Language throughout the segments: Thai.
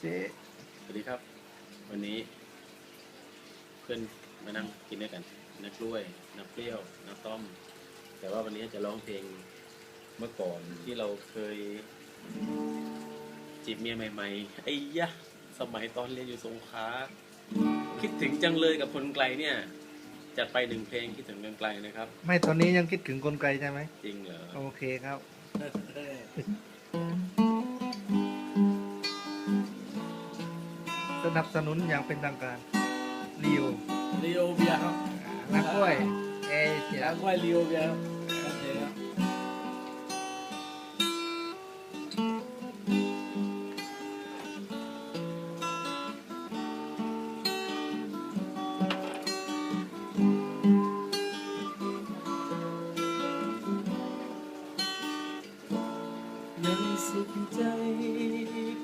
เจ๊สวัสดีครับ วันนี้ เพื่อนมานั่งกินด้วยกันนักกล้วยนักเปรี้ยวนักต้อมแต่ว่าวันนี้จะร้องเพลงเมื่อก่อนที่เราเคย จีบเมียใหม่ๆไอ้ยะ สมัยตอนเรียนอยู่สงขลาคิดถึงจังเลยกับคนไกลเนี่ยจัดไปหนึ่งเพลงคิดถึงคนไกลนะครับ ไม่ตอนนี้ยังคิดถึงคนไกลใช่ไหมจริงเหรอโอเคครับ นับสนุนอย่างเป็นทางการลีโอลีโอเบียร์ครับนักกล้วยเอเชียร้านกล้วยลีโอเบียร์ครับโอเคครับยังสุขใจ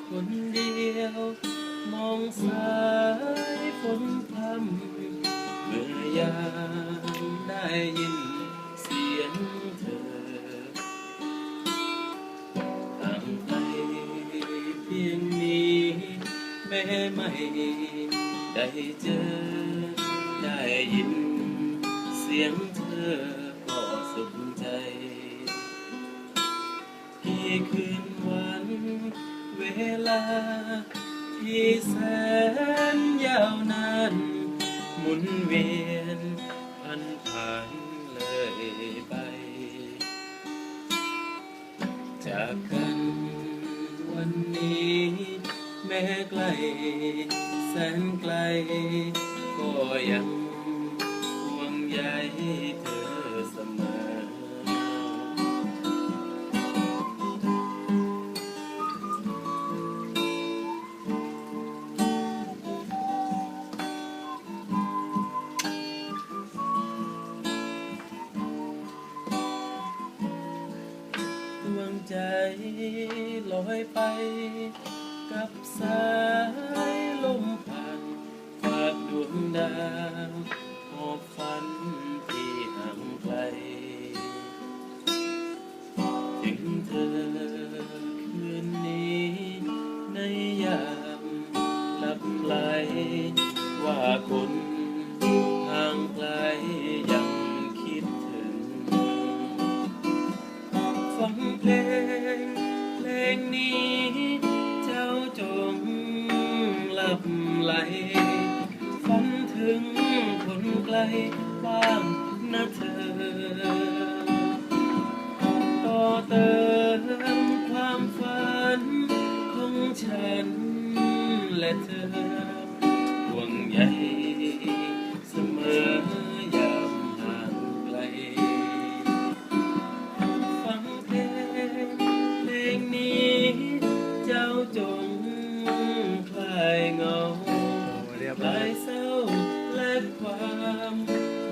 คนเดียว มองสายฝนพรำเมื่อยามได้ยินเสียงเธอห่างไปเพียงนี้แม้ไม่ได้เจอ ได้ยินเสียงเธอก็สุขใจที่คืนวันเวลา ที่แสนยาวนานหมุนเวียนพันผ่านเลยไป จากกันวันนี้ แม้ไกล แสนไกล ก็ยังห่วงใยเธอเสมอ ใจลอยไป กับสายลมผ่านฝากดวงดาวหอบฝันที่ห่างไกลถึงเธอคืนนี้ ในยามหลับไหลว่าคนห่างไกลยัง เพลง เพลงนี้ เจ้าจงหลับไหลฝันถึงคนไกลบ้างนะเธอต่อ จ้าจงคลายเหงาคลายเศร้าและความ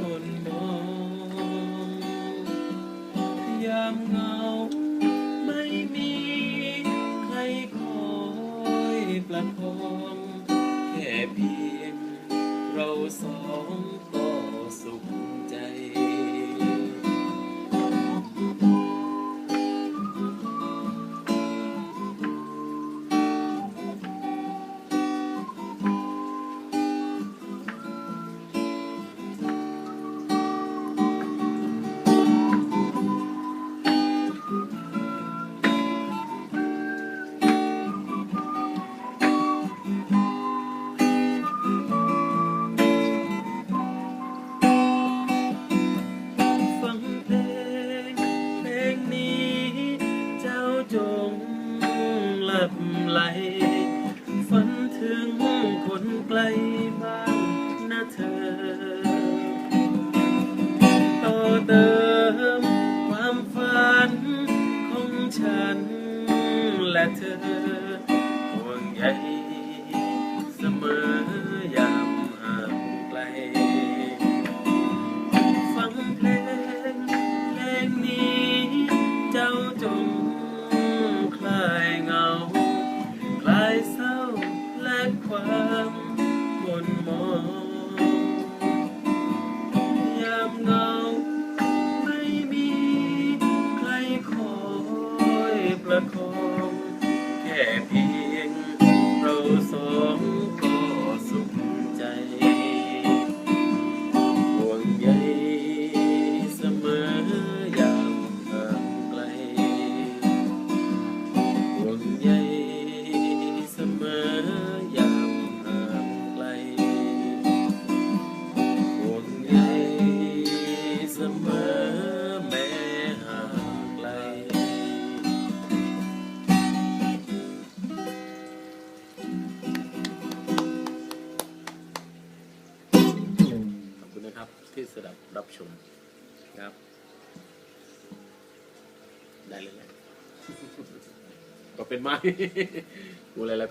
หม่นมองยามเหงาไม่มีใครคอยประคองแค่เพียงเราสอง ครับที่สดับรับชมครับ ได้เลยแหละก็เป็นไม้กูอะไรอะไรไป